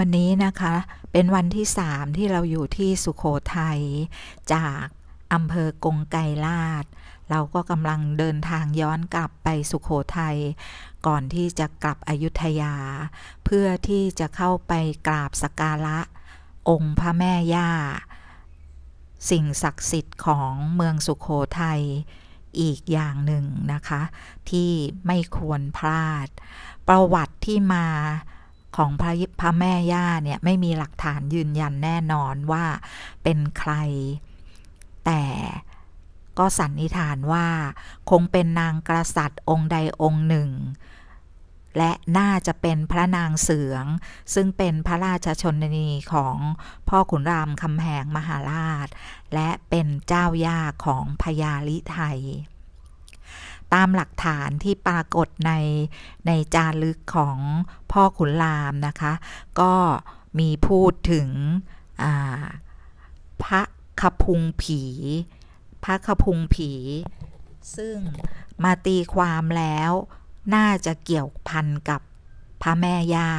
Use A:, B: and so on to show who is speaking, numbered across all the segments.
A: วันนี้นะคะเป็นวันที่3ที่เราอยู่ที่สุขโขทัยจากอำเภอกงไกรลาด เราก็กำลังเดินทางย้อนกลับไปสุขโขทัยก่อนที่จะกลับอยุธยา เพื่อที่จะเข้าไปกราบสกการะ องค์พระแม่ย่า สิ่งศักดิ์สิทธิ์ของเมืองสุขโขทัยอีกอย่างหนึ่งนะคะ ที่ไม่ควรพลาด ประวัติที่มา ของพระยิพระแม่ย่าเนี่ยไม่มีหลักฐานยืนยันแน่นอนว่าเป็นใคร แต่ก็สันนิษฐานว่าคงเป็นนางกษัตริย์องค์ใดองค์หนึ่ง และน่าจะเป็นพระนางเสือง ซึ่งเป็นพระราชชนนีของพ่อขุนรามคำแหงมหาราช และเป็นเจ้าย่าของพญาลิไทย ตามหลักฐานที่ปรากฏในในจารึกของพ่อขุนรามนะคะ ก็มีพูดถึงพระขพุงผี พระขพุงผี ซึ่งมาตีความแล้วน่าจะเกี่ยวพันกับพระแม่ย่า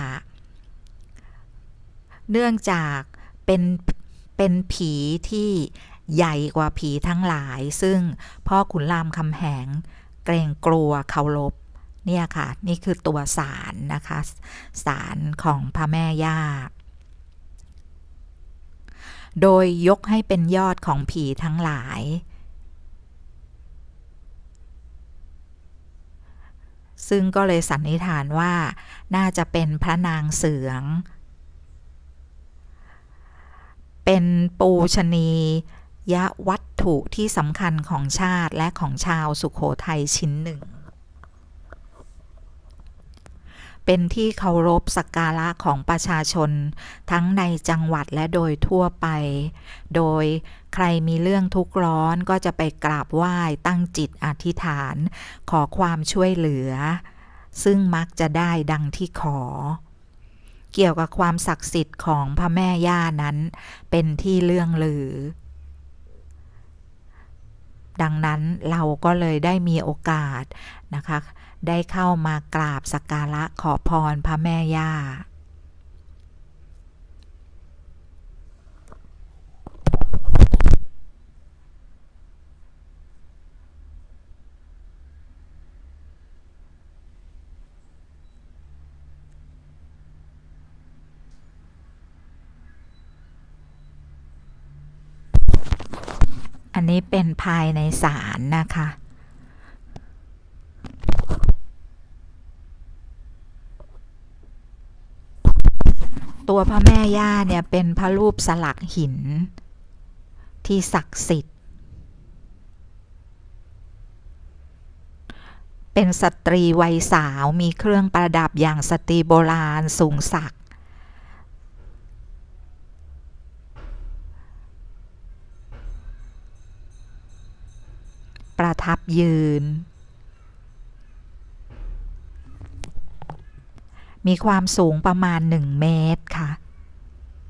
A: เนื่องจากเป็นเป็นผีที่ใหญ่กว่าผีทั้งหลาย ซึ่งพ่อขุนรามคำแหง เกรงกลัวเคารพเนี่ยค่ะ นี่คือตัวสารนะคะสารของพระแม่ย่า โดยยกให้เป็นยอดของผีทั้งหลาย ซึ่งก็เลยสันนิษฐานว่าน่าจะเป็นพระนางเสือง เป็นปูชนี ยวัตถุที่สำคัญของชาติและของชาวสุขโขทัยชิ้นหนึ่ง เป็นที่เคารพสักการะของประชาชน ทั้งในจังหวัดและโดยทั่วไป โดยใครมีเรื่องทุกข์ร้อนก็จะไปกราบไหว้ตั้งจิตอธิษฐาน ขอความช่วยเหลือ ซึ่งมักจะได้ดังที่ขอเกี่ยวกับความศักดิ์สิทธิ์ของพระแม่ย่านั้น เป็นที่เลื่องลือ ดังนั้นเราก็เลยได้มีโอกาสนะคะ ได้เข้ามากราบสักการะขอพรพระแม่ย่า อันนี้เป็นภายในศาลนะคะ ตัวพระแม่ย่าเนี่ยเป็นพระรูปสลักหิน ที่ศักดิ์สิทธิ์ เป็นสตรีวัยสาวมีเครื่องประดับอย่างสตรีโบราณสูงศักดิ์ ประทับยืน มีความสูงประมาณ 1 เมตรค่ะ